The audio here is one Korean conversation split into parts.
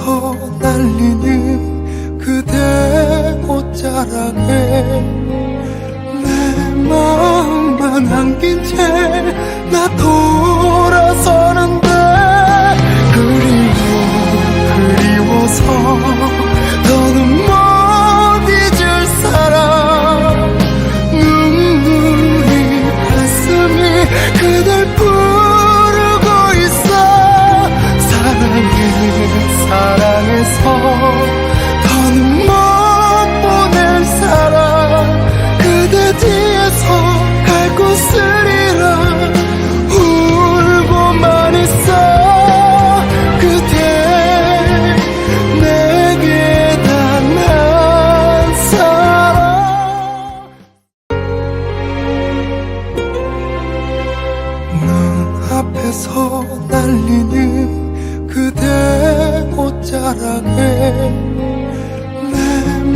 웃어 날리는 그대 옷자락에 내 마음만 안긴 채 바닥에 내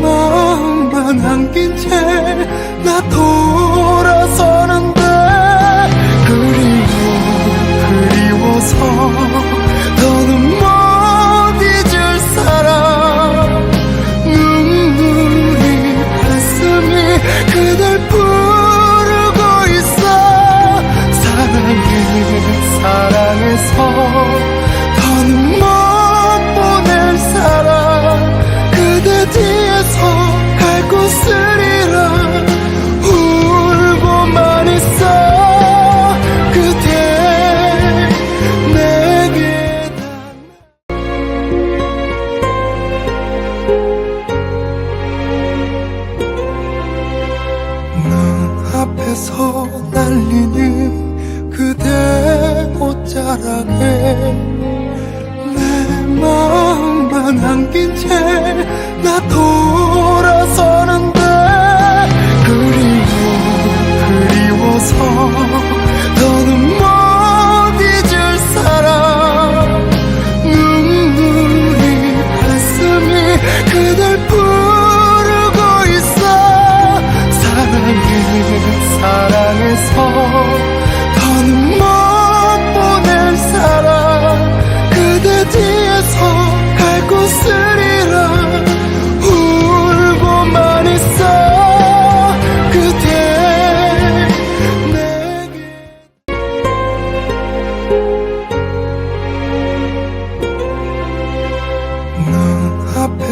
마음만 안긴 채 나 돌아서는데 그리워 그리워서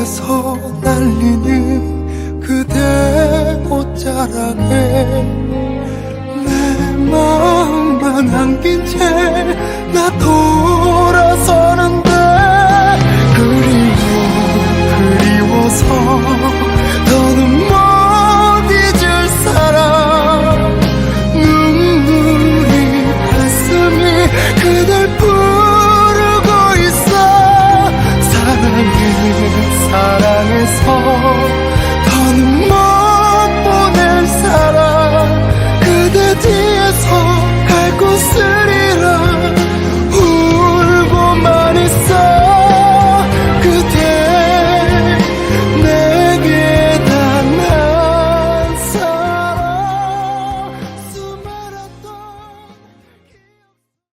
앞에서 날리는 그대 옷자락에 내 마음만 안긴 채 나 돌아서